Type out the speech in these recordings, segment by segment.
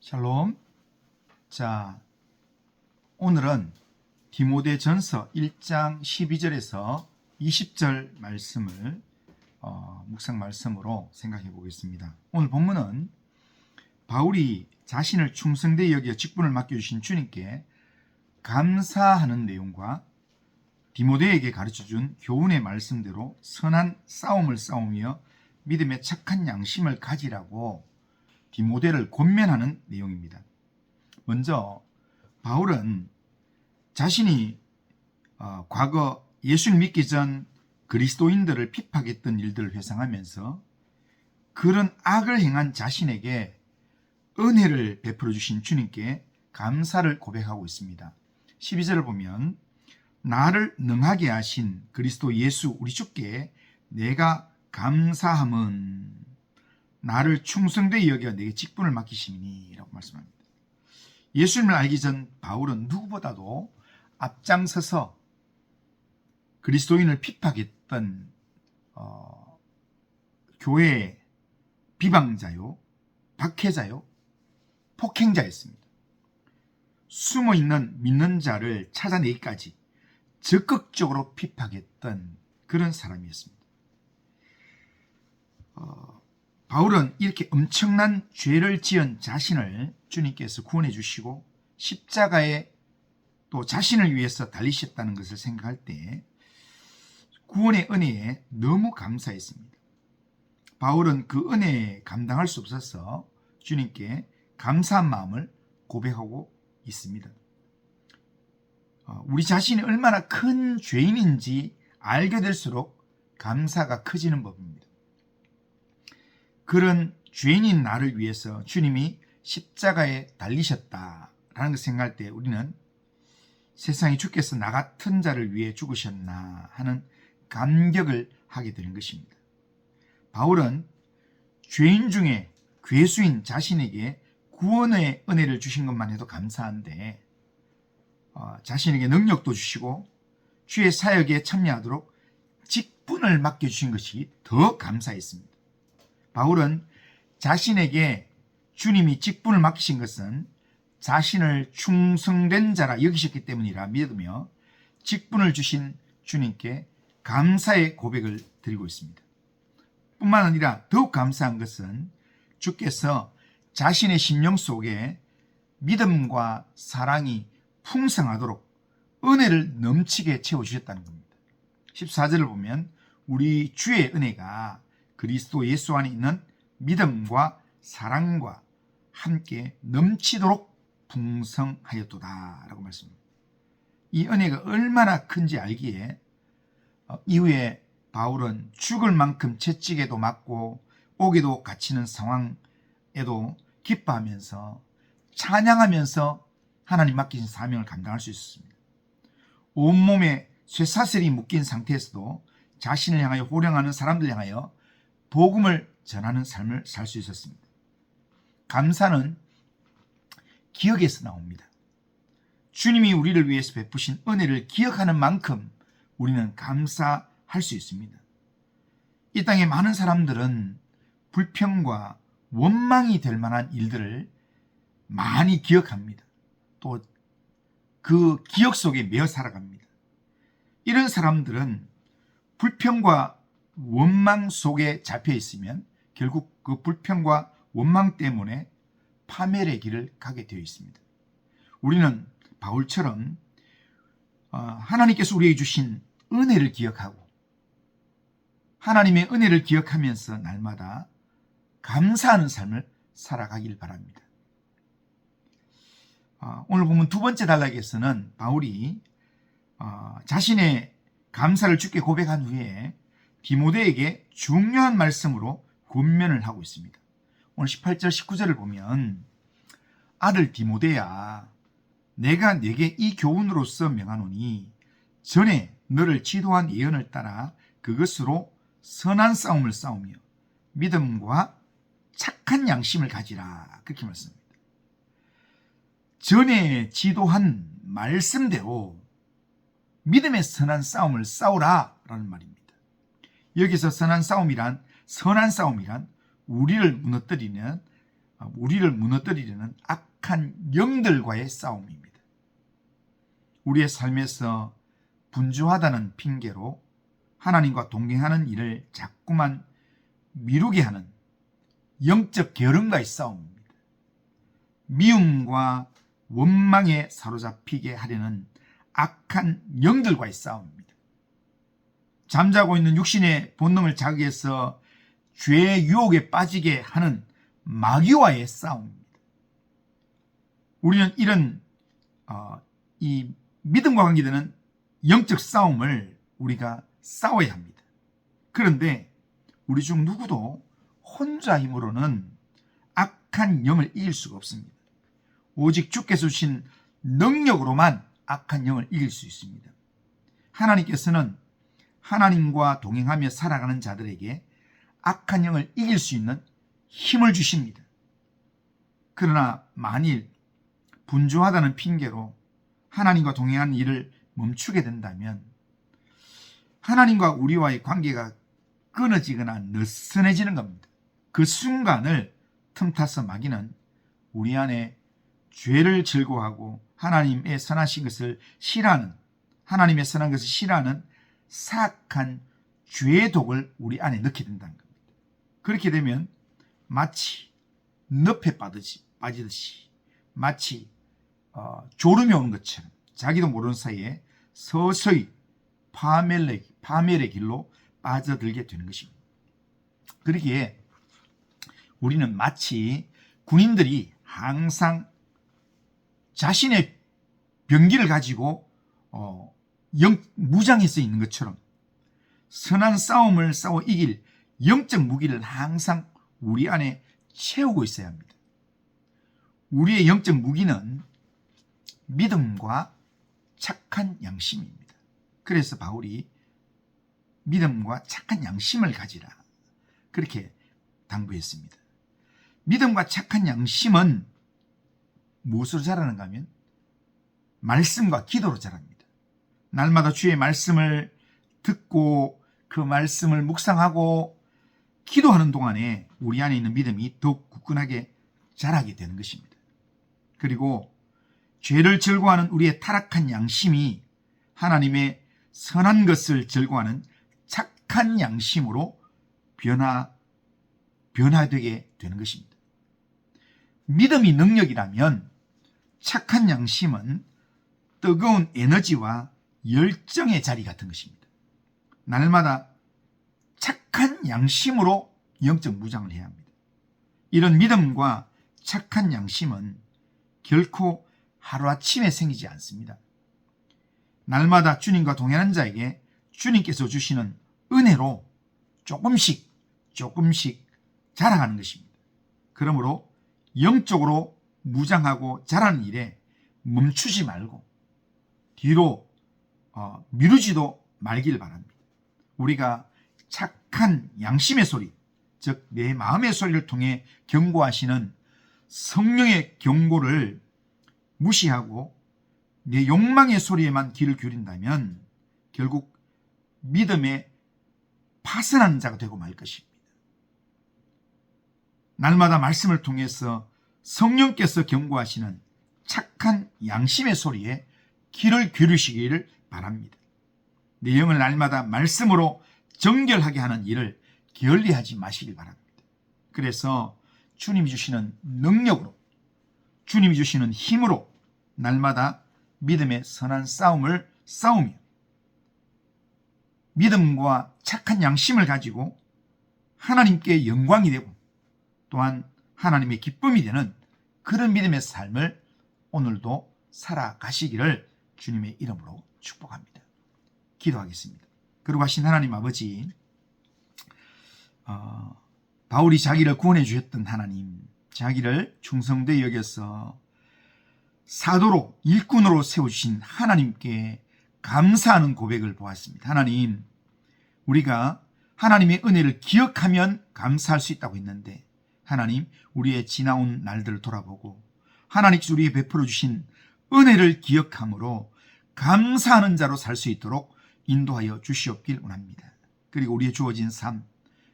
샬롬. 자, 오늘은 디모데 전서 1장 12절에서 20절 말씀을 어, 묵상 말씀으로 생각해 보겠습니다. 오늘 본문은 바울이 자신을 충성되이 여겨 직분을 맡겨주신 주님께 감사하는 내용과 디모데에게 가르쳐준 교훈의 말씀대로 선한 싸움을 싸우며 믿음의 착한 양심을 가지라고 디모데를 권면하는 내용입니다. 먼저 바울은 자신이 어, 과거 예수를 믿기 전 그리스도인들을 핍박했던 일들을 회상하면서 그런 악을 행한 자신에게 은혜를 베풀어 주신 주님께 감사를 고백하고 있습니다. 12절을 보면 나를 능하게 하신 그리스도 예수 우리 주께 내가 감사함은 나를 충성되이 여겨 내게 직분을 맡기시니라고 말씀합니다. 예수님을 알기 전 바울은 누구보다도 앞장서서 그리스도인을 핍박했던 어, 교회의 비방자요, 박해자요, 폭행자였습니다. 숨어 있는 믿는 자를 찾아내기까지 적극적으로 핍박했던 그런 사람이었습니다. 어, 바울은 이렇게 엄청난 죄를 지은 자신을 주님께서 구원해 주시고 십자가에 또 자신을 위해서 달리셨다는 것을 생각할 때 구원의 은혜에 너무 감사했습니다. 바울은 그 은혜에 감당할 수 없어서 주님께 감사한 마음을 고백하고 있습니다. 어, 우리 자신이 얼마나 큰 죄인인지 알게 될수록 감사가 커지는 법입니다. 그런 죄인인 나를 위해서 주님이 십자가에 달리셨다라는 것을 생각할 때 우리는 세상에 주께서 나 같은 자를 위해 죽으셨나 하는 감격을 하게 되는 것입니다. 바울은 죄인 중에 괴수인 자신에게 구원의 은혜를 주신 것만 해도 감사한데 어, 자신에게 능력도 주시고 주의 사역에 참여하도록 직분을 맡겨주신 것이 더 감사했습니다. 바울은 자신에게 주님이 직분을 맡기신 것은 자신을 충성된 자라 여기셨기 때문이라 믿으며 직분을 주신 주님께 감사의 고백을 드리고 있습니다. 뿐만 아니라 더욱 감사한 것은 주께서 자신의 심령 속에 믿음과 사랑이 풍성하도록 은혜를 넘치게 채워주셨다는 겁니다. 14절을 보면 우리 주의 은혜가 그리스도 예수 안에 있는 믿음과 사랑과 함께 넘치도록 풍성하였도다 라고 말씀합니다. 이 은혜가 얼마나 큰지 알기에 어, 이후에 바울은 죽을 만큼 채찍에도 맞고 옥에도 갇히는 상황에도 기뻐하면서 찬양하면서 하나님 맡기신 사명을 감당할 수 있었습니다. 온몸에 쇠사슬이 묶인 상태에서도 자신을 향하여 호령하는 사람들 향하여 복음을 전하는 삶을 살 수 있었습니다. 감사는 기억에서 나옵니다. 주님이 우리를 위해서 베푸신 은혜를 기억하는 만큼 우리는 감사할 수 있습니다. 이 땅에 많은 사람들은 불평과 원망이 될 만한 일들을 많이 기억합니다. 또 그 기억 속에 매어 살아갑니다. 이런 사람들은 불평과 원망 속에 잡혀 있으면 결국 그 불평과 원망 때문에 파멸의 길을 가게 되어 있습니다. 우리는 바울처럼 어, 하나님께서 우리에게 주신 은혜를 기억하고 하나님의 은혜를 기억하면서 날마다 감사하는 삶을 살아가길 바랍니다. 어, 오늘 보면 두 번째 단락에서는 바울이 어, 자신의 감사를 주께 고백한 후에 디모데에게 중요한 말씀으로 권면을 하고 있습니다. 오늘 18절 19절을 보면 아들 디모데야 내가 네게 이 교훈으로서 명하노니 전에 너를 지도한 예언을 따라 그것으로 선한 싸움을 싸우며 믿음과 착한 양심을 가지라 그렇게 말씀합니다. 전에 지도한 말씀대로 믿음의 선한 싸움을 싸우라 라는 말입니다. 여기서 선한 싸움이란 선한 싸움이란 우리를 무너뜨리는 어, 우리를 무너뜨리려는 악한 영들과의 싸움입니다. 우리의 삶에서 분주하다는 핑계로 하나님과 동행하는 일을 자꾸만 미루게 하는 영적 게으름과의 싸움입니다. 미움과 원망에 사로잡히게 하려는 악한 영들과의 싸움입니다. 잠자고 있는 육신의 본능을 자극해서 죄의 유혹에 빠지게 하는 마귀와의 싸움입니다. 우리는 이런 어, 이 믿음과 관계되는 영적 싸움을 우리가 싸워야 합니다. 그런데 우리 중 누구도 혼자 힘으로는 악한 영을 이길 수가 없습니다. 오직 주께서 주신 능력으로만 악한 영을 이길 수 있습니다. 하나님께서는 하나님과 동행하며 살아가는 자들에게 악한 영을 이길 수 있는 힘을 주십니다. 그러나 만일 분주하다는 핑계로 하나님과 동행하는 일을 멈추게 된다면 하나님과 우리와의 관계가 끊어지거나 느슨해지는 겁니다. 그 순간을 틈타서 마귀는 우리 안에 죄를 즐거워하고 하나님의 선하신 것을 싫어하는 하나님의 선한 것을 싫어하는 사악한 죄의 독을 우리 안에 넣게 된다는 겁니다. 그렇게 되면 마치 늪에 빠듯이, 빠지듯이 마치 어, 졸음이 오는 것처럼 자기도 모르는 사이에 서서히 파멸의, 파멸의 길로 빠져들게 되는 것입니다. 그러기에 우리는 마치 군인들이 항상 자신의 병기를 가지고 어, 영, 무장해서 있는 것처럼 선한 싸움을 싸워 이길 영적 무기를 항상 우리 안에 채우고 있어야 합니다. 우리의 영적 무기는 믿음과 착한 양심입니다. 그래서 바울이 믿음과 착한 양심을 가지라. 그렇게 당부했습니다. 믿음과 착한 양심은 무엇으로 자라는가 하면 말씀과 기도로 자랍니다. 날마다 주의 말씀을 듣고 그 말씀을 묵상하고 기도하는 동안에 우리 안에 있는 믿음이 더욱 굳건하게 자라게 되는 것입니다. 그리고 죄를 즐거워하는 우리의 타락한 양심이 하나님의 선한 것을 즐거워하는 착한 양심으로 변화, 변화되게 되는 것입니다. 믿음이 능력이라면 착한 양심은 뜨거운 에너지와 열정의 자리 같은 것입니다. 날마다 착한 양심으로 영적 무장을 해야 합니다. 이런 믿음과 착한 양심은 결코 하루아침에 생기지 않습니다. 날마다 주님과 동행하는 자에게 주님께서 주시는 은혜로 조금씩 조금씩 자라가는 것입니다. 그러므로 영적으로 무장하고 자라는 일에 멈추지 말고 뒤로 어, 미루지도 말길 바랍니다. 우리가 착한 양심의 소리, 즉 내 마음의 소리를 통해 경고하시는 성령의 경고를 무시하고 내 욕망의 소리에만 귀를 기울인다면 결국 믿음에 파선한 자가 되고 말 것입니다. 날마다 말씀을 통해서 성령께서 경고하시는 착한 양심의 소리에 귀를 기울이시기를 바랍니다. 내 영을 날마다 말씀으로 정결하게 하는 일을 게을리하지 마시길 바랍니다. 그래서 주님이 주시는 능력으로 주님이 주시는 힘으로 날마다 믿음의 선한 싸움을 싸우며 믿음과 착한 양심을 가지고 하나님께 영광이 되고 또한 하나님의 기쁨이 되는 그런 믿음의 삶을 오늘도 살아가시기를 주님의 이름으로 축복합니다. 기도하겠습니다. 그리고 하신 하나님 아버지, 어, 바울이 자기를 구원해 주셨던 하나님, 자기를 충성되 여겨서 사도로 일꾼으로 세우신 하나님께 감사하는 고백을 보았습니다. 하나님, 우리가 하나님의 은혜를 기억하면 감사할 수 있다고 했는데 하나님 우리의 지나온 날들을 돌아보고 하나님께서 우리에게 베풀어 주신 은혜를 기억함으로 감사하는 자로 살 수 있도록 인도하여 주시옵길 원합니다. 그리고 우리의 주어진 삶,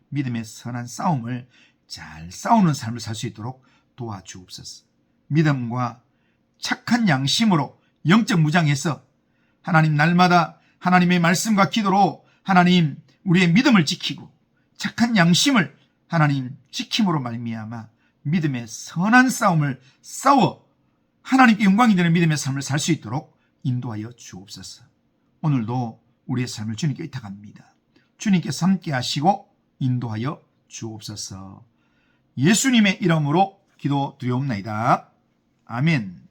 믿음의 선한 싸움을 잘 싸우는 삶을 살 수 있도록 도와주옵소서. 믿음과 착한 양심으로 영적 무장해서 하나님 날마다 하나님의 말씀과 기도로 하나님 우리의 믿음을 지키고 착한 양심을 하나님 지킴으로 말미암아 믿음의 선한 싸움을 싸워 하나님께 영광이 되는 믿음의 삶을 살 수 있도록 인도하여 주옵소서. 오늘도 우리의 삶을 주님께 의탁합니다. 주님께서 함께 하시고 인도하여 주옵소서. 예수님의 이름으로 기도 드리옵나이다. 아멘.